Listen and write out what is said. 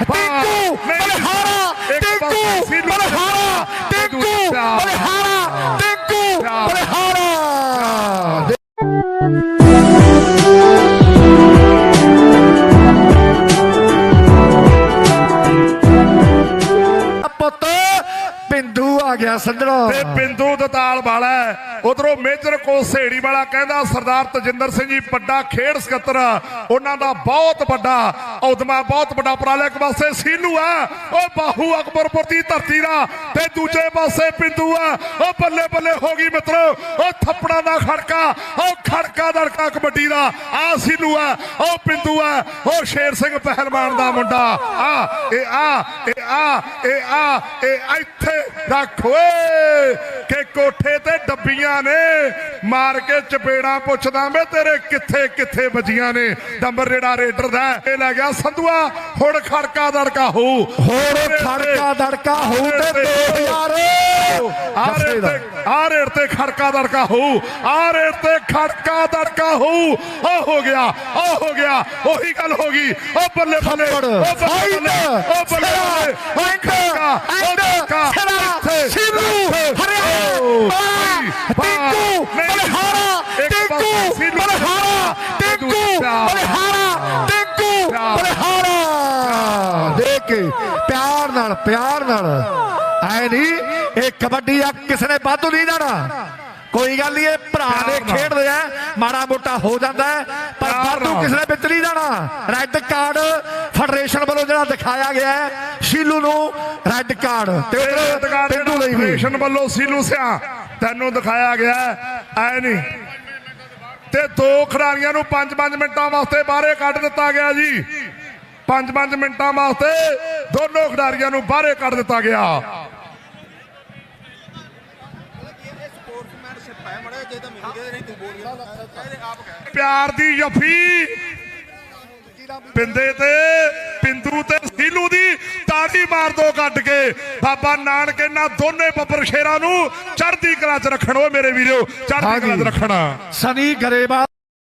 ਟਿੰਕੂ ਬਲਹਾਰਾ ਟਿੰਕੂ ਬਲਹਾਰਾ ਟਿੰਕੂ ਬਲਹਾਰਾ ਟਿੰਕੂ ਬਲਹਾਰਾ ਪੁੱਤ ਬਿੰਦੂ ਆ ਗਿਆ ਸੰਦਰੋ ਤੇ ਬਿੰਦੂ ਦਤਾਲ ਵਾਲਾ ਉਧਰੋਂ ਮੇਜਰ ਕੋਸੇੜੀ ਵਾਲਾ ਕਹਿੰਦਾ, ਸਰਦਾਰ ਤਜਿੰਦਰ ਸਿੰਘ ਜੀ, ਵੱਡਾ ਖੇਡ ਸਕੱਤਰ ਉਹਨਾਂ ਦਾ ਬਹੁਤ ਵੱਡਾ ਉਦਮਾ ਬਹੁਤ ਵੱਡਾ ਉਪਰਾਲਾ। ਇੱਕ ਪਾਸੇ ਸੀਨੂ ਆ, ਉਹ ਬਾਹੂ ਅਕਬਰਪੁਰ ਦੀ ਧਰਤੀ ਦਾ ਤੇ ਦੂਜੇ ਪਾਸੇ ਬਿੰਦੂ ਆ। ਉਹ ਬੱਲੇ ਬੱਲੇ ਹੋ ਗਈ ਮਿੱਤਰੋ, ਉਹ ਥੱਪੜਾਂ ਦਾ ਖੜਕਾ, ਉਹ ਖੜਕਾ ਦੜਕਾ ਕਬੱਡੀ ਦਾ। ਆ ਸੀਨੂ ਆ, ਉਹ ਬਿੰਦੂ ਆ, ਉਹ ਸ਼ੇਰ ਸਿੰਘ ਪਹਿਲਵਾਨ ਦਾ ਮੁੰਡਾ। ਆ, ਇਹ ਆ ਇਹ ਆ ਇਹ ਆ, ਇਹ ਇੱਥੇ ਰੱਖ ਕਿ ਕੋਠੇ ਤੇ ਡੱਬੀਆਂ ਨੇ ਮਾਰ ਕੇ ਚਪੇੜਾਂ ਪੁੱਛਦਾ ਮੈਂ ਤੇਰੇ ਕਿੱਥੇ ਕਿੱਥੇ ਵੱਜੀਆਂ ਨੇ? ਡੰਬਰ ਜਿਹੜਾ ਰੇਡਰ ਦਾ ਇਹ ਲੈ ਗਿਆ ਸੰਧੂਆ। ਹੁਣ ਖੜਕਾ ਦੜਕਾ ਹੋ। ਹੋਰ ਖੜਕਾ ਦੜਕਾ ਹੋਊ ਤੇ 2000 ਆ ਰੇਟ ਤੇ ਆ ਰੇਟ ਤੇ ਖੜਕਾ ਦੜਕਾ ਹੋ। ਆ ਰੇਟ ਤੇ ਖੜਕਾ ਦੜਕਾ ਹੋ। ਉਹ ਹੋ ਗਿਆ। ਉਹ ਹੋ ਗਿਆ। ਉਹੀ ਗੱਲ ਹੋ ਗਈ। ਉਹ ਬੱਲੇ ਬੱਲੇ। ਉਹ ਬੱਲੇ ਬੱਲੇ। ਉਹ ਬੱਲੇ ਬੱਲੇ। ਉਹ ਖੜਕਾ ਉਹ ਐਂਡ, ਧੱਕਾ, ਸਿਰਾ, ਇੱਥੇ, ਸਿਰੂ, ਇੱਥੇ, ਹਰਿਆਣਾ, ਓ, ਵਾਹ, ਵਾਹ, ਟਿੰਕੂ, ਨਹੀਂ, ਬਲਹਾਰਾ, ਇੱਕ ਟਿੰਕੂ, ਪਾਸੇ ਸੀਨੂ ਬਲਹਾਰਾ, ਤੇ ਟਿੰਕੂ, ਦੂਜਾ ਬਲਹਾਰਾ, ਟਿੰਕੂ, ਬਲਹਾਰਾ ਦੇਖ ਕੇ ਪਿਆਰ ਨਾਲ ਪਿਆਰ ਨਾਲ। ਐ ਨਹੀਂ ਇਹ ਕਬੱਡੀ ਆ ਕਿਸੇ ਨੇ ਵਾਧੂ ਨਹੀਂ ਜਾਣਾ ਕੋਈ ਗੱਲ ਨਹੀਂ ਇਹ ਭਰਾ ਦੇ ਨਾਲ। ਖੇਡਦੇ ਆ ਮਾੜਾ ਮੋਟਾ ਹੋ ਜਾਂਦਾ ਪਰ ਵਾਧੂ। ਕਿਸੇ ਨੇ ਵਿੱਚ ਨਹੀਂ ਜਾਣਾ ਰੈੱਡ ਕਾਰਡ ਫੈਡਰੇਸ਼ਨ ਵੱਲੋਂ ਜਿਹੜਾ ਦਿਖਾਇਆ ਗਿਆ ਹੈ ਸ਼ੀਲੂ ਨੂੰ ਰੈੱਡ ਕਾਰਡ ਤੇ ਪਿੰਡੂ ਲਈ ਵੀ। ਫੈਡਰੇਸ਼ਨ ਵੱਲੋਂ ਸੀਨੂ ਸਿਆ। ਤੈਨੂੰ ਦਿਖਾਇਆ ਗਿਆ ਐ ਨਹੀਂ। ਤੇ ਦੋ ਖਿਡਾਰੀਆਂ ਨੂੰ 5-5 ਮਿੰਟਾਂ ਵਾਸਤੇ ਬਾਹਰੇ ਕੱਢ ਦਿੱਤਾ ਗਿਆ ਜੀ। 5-5 ਮਿੰਟਾਂ ਵਾਸਤੇ ਦੋਨੋਂ ਖਿਡਾਰੀਆਂ ਨੂੰ ਬਾਹਰੇ ਕੱਢ ਦਿੱਤਾ ਗਿਆ। ਪਿਆਰ ਦੀ ਯਫੀ ਪਿੰਦੇ ਤੇ, ਪਿੰਦੂ ਤੇ, ਸੀਲੂ ਦੀ ਤਾੜੀ ਮਾਰ ਦੋ ਕੱਢ ਕੇ ਬਾਬਾ ਨਾਨਕ ਇਹਨਾਂ ਦੋਨੇ ਬੱਬਰ ਸ਼ੇਰਾਂ ਨੂੰ ਚੜ੍ਹਦੀ ਕਲਾ 'ਚ ਰੱਖਣ। ਓ ਮੇਰੇ ਵੀਰੋ ਚੜ੍ਹਦੀ ਕਲਾ 'ਚ ਰੱਖਣਾ। ਸਨੀ ਗਰੇਵਾਲ